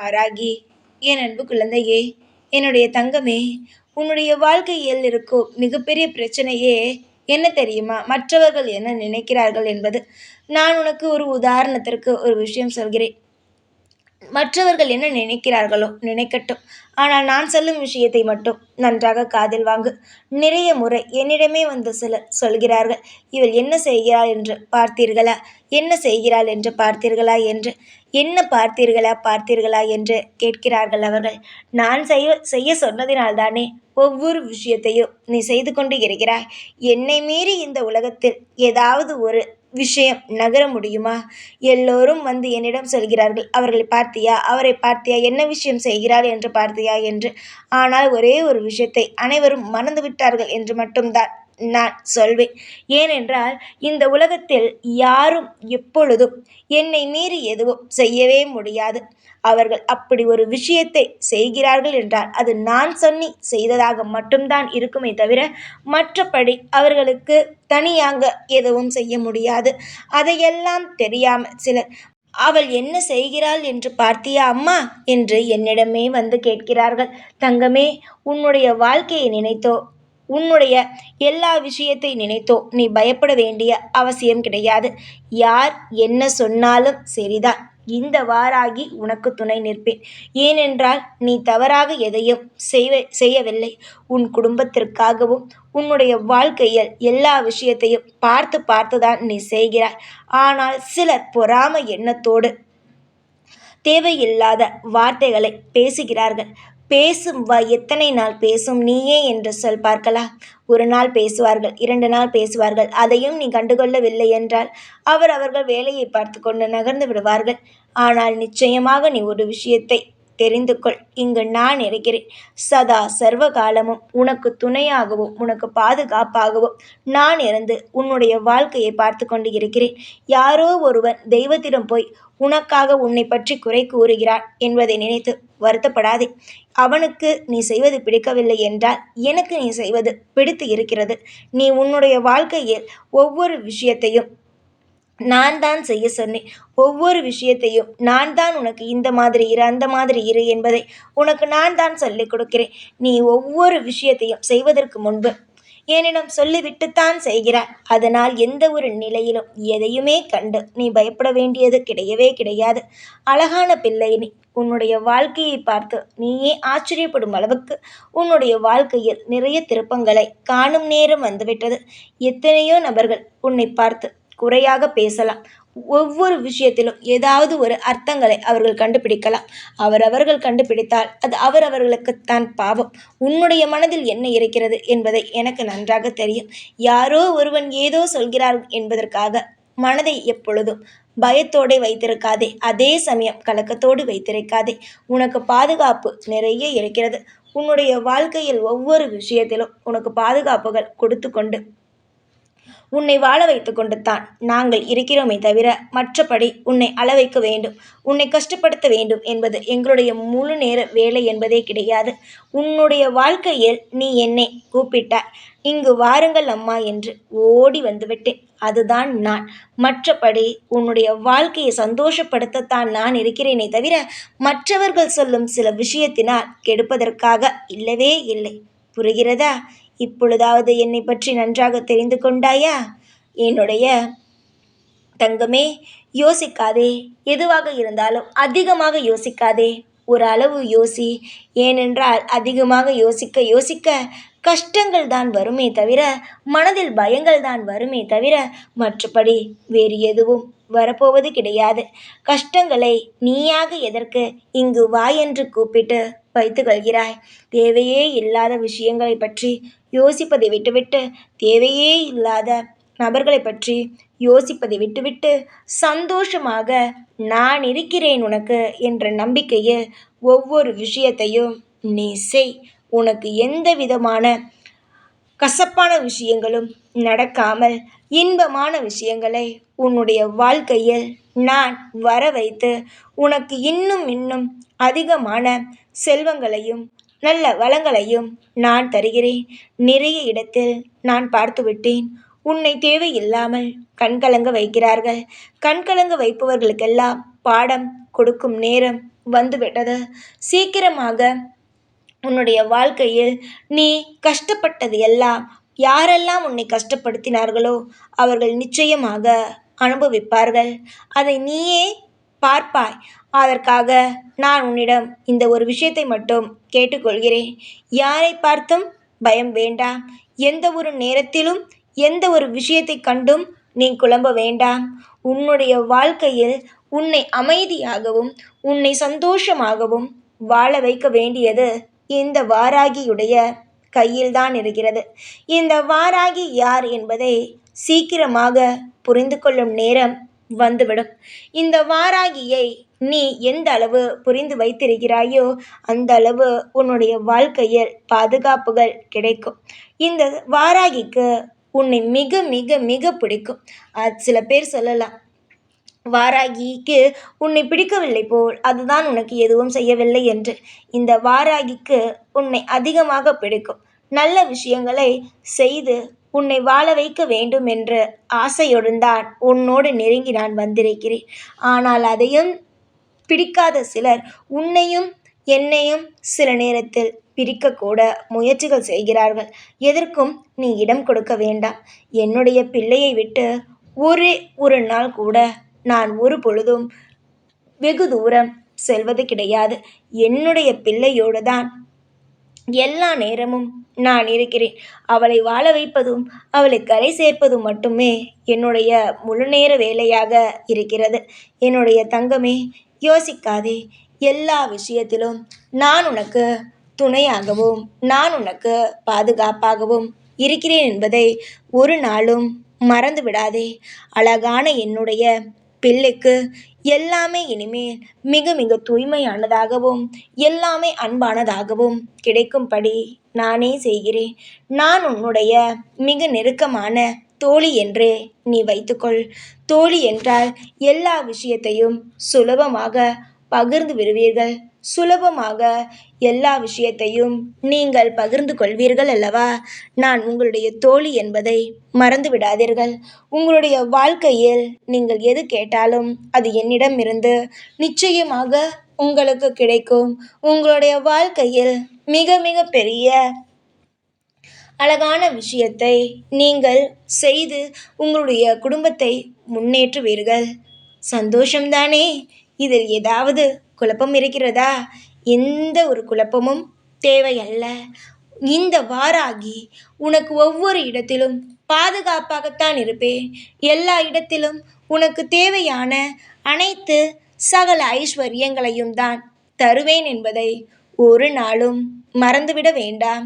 ஆராகி என் அன்பு குழந்தையே என்னுடைய தங்கமே உன்னுடைய வாழ்க்கையில் இருக்கும் மிகப்பெரிய பிரச்சனையே என்ன தெரியுமா? மற்றவர்கள் என்ன நினைக்கிறார்கள் என்பது நான் உனக்கு ஒரு உதாரணத்திற்கு ஒரு விஷயம் சொல்கிறேன். மற்றவர்கள் என்ன நினைக்கிறார்களோ நினைக்கட்டும். ஆனால் நான் சொல்லும் விஷயத்தை மட்டும் நன்றாக காதில் வாங்கு. நிறைய முறை என்னிடமே வந்து சிலர் சொல்கிறார்கள். இவள் என்ன செய்கிறாள் என்று பார்த்தீர்களா? என்ன செய்கிறாள் என்று பார்த்தீர்களா என்று? என்ன பார்த்தீர்களா? பார்த்தீர்களா என்று கேட்கிறார்கள் அவர்கள். நான் செய்ய செய்ய சொன்னதினால்தானே ஒவ்வொரு விஷயத்தையும் நீ செய்து கொண்டு இருக்கிறாய். என்னை மீறி இந்த உலகத்தில் ஏதாவது ஒரு விஷயம் நகர முடியுமா? எல்லோரும் வந்து என்னிடம் சொல்கிறார்கள் அவர்களை பார்த்தியா? அவரை பார்த்தியா? என்ன விஷயம் செய்கிறார் என்று பார்த்தியா? என்று. ஆனால் ஒரே ஒரு விஷயத்தை அனைவரும் மறந்து விட்டார்கள் என்று மட்டும்தான். நான் சொல்வேன். ஏனென்றால் இந்த உலகத்தில் யாரும் எப்பொழுதும் என்னை மீறி எதுவும் செய்யவே முடியாது. அவர்கள் அப்படி ஒரு விஷயத்தை செய்கிறார்கள் என்றால் அது நான் சொல்லி செய்ததாக மட்டும்தான் இருக்குமே தவிர மற்றபடி அவர்களுக்கு தனியாக எதுவும் செய்ய முடியாது. அதையெல்லாம் தெரியாமல் சிலர் அவள் என்ன செய்கிறாள் என்று பார்த்தியா அம்மா? என்று என்னிடமே வந்து கேட்கிறார்கள். தங்கமே உன்னுடைய வாழ்க்கையை நினைத்தோ? உன்னுடைய எல்லா விஷயத்தை நினைத்தோ நீ பயப்பட வேண்டிய அவசியம் கிடையாது. யார் என்ன சொன்னாலும் சரிதான். இந்த வாராகி உனக்கு துணை நிற்பேன். ஏனென்றால் நீ தவறாக எதையும் செய்வ செய்யவில்லை. உன் குடும்பத்திற்காகவும் உன்னுடைய வாழ்க்கையில் எல்லா விஷயத்தையும் பார்த்து பார்த்துதான் நீ செய்கிறாய். ஆனால் சிலர் பொறாம எண்ணத்தோடு தேவையில்லாத வார்த்தைகளை பேசுகிறார்கள். பேசும் வா எத்தனை நாள் பேசும் நீயே என்று சொல் பார்க்கலாம். ஒரு நாள் பேசுவார்கள் இரண்டு நாள் பேசுவார்கள் அதையும் நீ கண்டுகொள்ளவில்லை என்றால் அவர் அவர்கள் வேலையை பார்த்து கொண்டு நகர்ந்து விடுவார்கள். ஆனால் நிச்சயமாக நீ ஒரு விஷயத்தை தெரிந்து கொள் இங்கு நான் இருக்கிறேன். சதா சர்வ காலமும் உனக்கு துணையாகவும் உனக்கு பாதுகாப்பாகவும் நான் இருந்து உன்னுடைய வாழ்க்கையை பார்த்து கொண்டு இருக்கிறேன். யாரோ ஒருவன் தெய்வத்திடம் போய் உனக்காக உன்னை பற்றி குறை கூறுகிறான் என்பதை நினைத்து வருத்தப்படாதே. அவனுக்கு நீ செய்வது பிடிக்கவில்லை என்றால் எனக்கு நீ செய்வது பிடித்து இருக்கிறது. நீ உன்னுடைய வாழ்க்கையில் ஒவ்வொரு விஷயத்தையும் நான் தான் செய்ய சொன்னேன். ஒவ்வொரு விஷயத்தையும் நான் தான் உனக்கு இந்த மாதிரி இரு அந்த மாதிரி இரு என்பதை உனக்கு நான் தான் சொல்லிக் கொடுக்கிறேன். நீ ஒவ்வொரு விஷயத்தையும் செய்வதற்கு முன்பு என்னிடம் சொல்லிவிட்டுத்தான் செய்கிறாய். அதனால் எந்த ஒரு நிலையிலும் எதையுமே கண்டு நீ பயப்பட வேண்டியது கிடையவே கிடையாது. அழகான பிள்ளை நீ உன்னுடைய வாழ்க்கையை பார்த்து நீயே ஆச்சரியப்படும் அளவுக்கு உன்னுடைய வாழ்க்கையில் நிறைய திருப்பங்களை காணும் நேரம் வந்துவிட்டது. எத்தனையோ நபர்கள் உன்னை பார்த்து குறையாக பேசலாம். ஒவ்வொரு விஷயத்திலும் ஏதாவது ஒரு அர்த்தங்களை அவர்கள் கண்டுபிடிக்கலாம். அவரவர்கள் கண்டுபிடித்தால் அது அவரவர்களுக்குத்தான் பாவம். உன்னுடைய மனதில் என்ன இருக்கிறது என்பதை எனக்கு நன்றாக தெரியும். யாரோ ஒருவன் ஏதோ சொல்கிறார் என்பதற்காக மனதை எப்பொழுதும் பயத்தோடு வைத்திருக்காதே. அதே சமயம் கலக்கத்தோடு வைத்திருக்காதே. உனக்கு பாதுகாப்பு நிறைய இருக்கிறது. உன்னுடைய வாழ்க்கையில் ஒவ்வொரு விஷயத்திலும் உனக்கு பாதுகாப்புகள் கொடுத்து கொண்டு உன்னை வாழ வைத்து கொண்டு தான் நாங்கள் இருக்கிறோமே தவிர மற்றபடி உன்னை அள வைக்க வேண்டும். உன்னை கஷ்டப்படுத்த வேண்டும் என்பது எங்களுடைய முழு நேர வேலை என்பதே கிடையாது. உன்னுடைய வாழ்க்கையில் நீ என்னை கூப்பிட்டாய். இங்கு வாருங்கள் அம்மா என்று ஓடி வந்துவிட்டேன். அதுதான் நான். மற்றபடி உன்னுடைய வாழ்க்கையை சந்தோஷப்படுத்தத்தான் நான் இருக்கிறேனே தவிர மற்றவர்கள் சொல்லும் சில விஷயத்தினால் கெடுப்பதற்காக இல்லவே இல்லை. புரிகிறதா? இப்பொழுதாவது என்னை பற்றி நன்றாக தெரிந்து கொண்டாயா? என்னுடைய தங்கமே யோசிக்காதே. எதுவாக இருந்தாலும் அதிகமாக யோசிக்காதே. ஒரு அளவு யோசி. ஏனென்றால் அதிகமாக யோசிக்க யோசிக்க கஷ்டங்கள் தான் வருமே தவிர மனதில் பயங்கள் தான் வருமே தவிர மற்றபடி வேறு எதுவும் வரப்போவது கிடையாது. கஷ்டங்களை நீயாக எதற்கு இங்கு வா என்று கூப்பிட்டு வைத்து கொள்கிறாய். தேவையே இல்லாத விஷயங்களை பற்றி யோசிப்பதை விட்டுவிட்டு தேவையே இல்லாத நபர்களை பற்றி யோசிப்பதை விட்டுவிட்டு சந்தோஷமாக நான் இருக்கிறேன் உனக்கு என்ற நம்பிக்கையில் ஒவ்வொரு விஷயத்தையும் நீ செய். உனக்கு எந்த விதமான கசப்பான விஷயங்களும் நடக்காமல் இன்பமான விஷயங்களை உன்னுடைய வாழ்க்கையில் நான் வர வைத்து உனக்கு இன்னும் இன்னும் அதிகமான செல்வங்களையும் நல்ல வளங்களையும் நான் தருகிறேன். நிறைய இடத்தில் நான் பார்த்துவிட்டேன் உன்னை தேவையில்லாமல் கண்கலங்க வைக்கிறார்கள். கண்கலங்க வைப்பவர்களுக்கெல்லாம் பாடம் கொடுக்கும் நேரம் வந்துவிட்டது. சீக்கிரமாக உன்னுடைய வாழ்க்கையில் நீ கஷ்டப்பட்டது எல்லாம் யாரெல்லாம் உன்னை கஷ்டப்படுத்தினார்களோ அவர்கள் நிச்சயமாக அனுபவிப்பார்கள். அதை நீயே பார்ப்பாய். அதற்காக நான் உன்னிடம் இந்த ஒரு விஷயத்தை மட்டும் கேட்டுக்கொள்கிறேன். யாரை பார்த்தும் பயம் வேண்டாம். எந்த ஒரு நேரத்திலும் எந்த ஒரு விஷயத்தை கண்டும் நீ குழம்ப வேண்டாம். உன்னுடைய வாழ்க்கையில் உன்னை அமைதியாகவும் உன்னை சந்தோஷமாகவும் வாழ வைக்க வேண்டியது இந்த வாராகியுடைய கையில்தான் இருக்கிறது. இந்த வாராகி யார் என்பதை சீக்கிரமாக புரிந்து கொள்ளும் நேரம் வந்துவிடும். இந்த வாராகியை நீ எந்த அளவு புரிந்து வைத்திருக்கிறாயோ அந்த அளவு உன்னுடைய வாழ்க்கையில் பாதுகாப்புகள் கிடைக்கும். இந்த வாராகிக்கு உன்னை மிக மிக மிக பிடிக்கும். அது சில பேர் சொல்லலாம் வாராகிக்கு உன்னை பிடிக்கவில்லை போல் அதுதான் உனக்கு எதுவும் செய்யவில்லை என்று. இந்த வாராகிக்கு உன்னை அதிகமாக பிடிக்கும். நல்ல விஷயங்களை செய்து உன்னை வாழ வைக்க வேண்டும் என்ற ஆசையுடன் தான் உன்னோடு நெருங்கி நான் வந்திருக்கிறேன். ஆனால் அதையும் பிடிக்காத சிலர் உன்னையும் என்னையும் சில நேரத்தில் பிரிக்கக்கூட முயற்சிகள் செய்கிறார்கள். எதற்கும் நீ இடம் கொடுக்க வேண்டாம். என்னுடைய பிள்ளையை விட்டு ஒரே ஒரு நாள் கூட நான் ஒரு பொழுதும் வெகு தூரம் செல்வது கிடையாது. என்னுடைய பிள்ளையோடு தான் எல்லா நேரமும் நான் இருக்கிறேன். அவளை வாழ வைப்பதும் அவளை கரை சேர்ப்பதும் மட்டுமே என்னுடைய முழுநேர வேலையாக இருக்கிறது. என்னுடைய தங்கமே யோசிக்காதே. எல்லா விஷயத்திலும் நான் உனக்கு துணையாகவும் நான் உனக்கு பாதுகாப்பாகவும் இருக்கிறேன் என்பதை ஒரு நாளும் மறந்து விடாதே அழகான என்னுடைய பிள்ளைக்கு எல்லாமே இனிமேல் மிக மிக தூய்மையானதாகவும் எல்லாமே அன்பானதாகவும் கிடைக்கும்படி நானே செய்கிறேன். நான் உன்னுடைய மிக நெருக்கமான தோழி என்று நீ வைத்துக்கொள். தோழி என்றால் எல்லா விஷயத்தையும் சுலபமாக பகிர்ந்து விடுவீர்கள். சுலபமாக எல்லா விஷயத்தையும் நீங்கள் பகிர்ந்து கொள்வீர்கள் அல்லவா? நான் உங்களுடைய தோழி என்பதை மறந்து விடாதீர்கள். உங்களுடைய வாழ்க்கையில் நீங்கள் எது கேட்டாலும் அது என்னிடம் இருந்து நிச்சயமாக உங்களுக்கு கிடைக்கும். உங்களுடைய வாழ்க்கையில் மிக மிக பெரிய அழகான விஷயத்தை நீங்கள் செய்து உங்களுடைய குடும்பத்தை முன்னேற்றுவீர்கள். சந்தோஷம்தானே? இதில் ஏதாவது குழப்பம் இருக்கிறதா? எந்த ஒரு குழப்பமும் தேவையல்ல. இந்த வாராகி உனக்கு ஒவ்வொரு இடத்திலும் பாதுகாப்பாகத்தான் இருப்பேன். எல்லா இடத்திலும் உனக்கு தேவையான அனைத்து சகல ஐஸ்வர்யங்களையும் தான் தருவேன் என்பதை ஒரு நாளும் மறந்துவிட வேண்டாம்.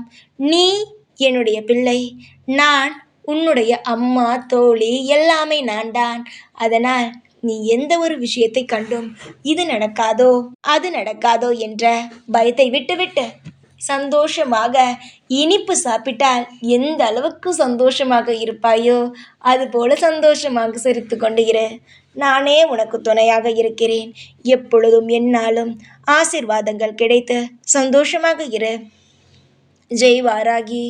நீ என்னுடைய பிள்ளை நான் உன்னுடைய அம்மா தோழி எல்லாமே நான் தான் அதனால் நீ எந்த ஒரு விஷயத்தை கண்டும் இது நடக்காதோ அது நடக்காதோ என்ற பயத்தை விட்டுவிட்டு சந்தோஷமாக இனிப்பு சாப்பிட்டால் எந்த அளவுக்கு சந்தோஷமாக இருப்பாயோ அதுபோல சந்தோஷமாக சிரித்து கொண்டு இரு. நானே உனக்கு துணையாக இருக்கிறேன். எப்பொழுதும் என்னாலும் ஆசிர்வாதங்கள் கிடைத்து சந்தோஷமாக இரு. ஜெய் வாராகி.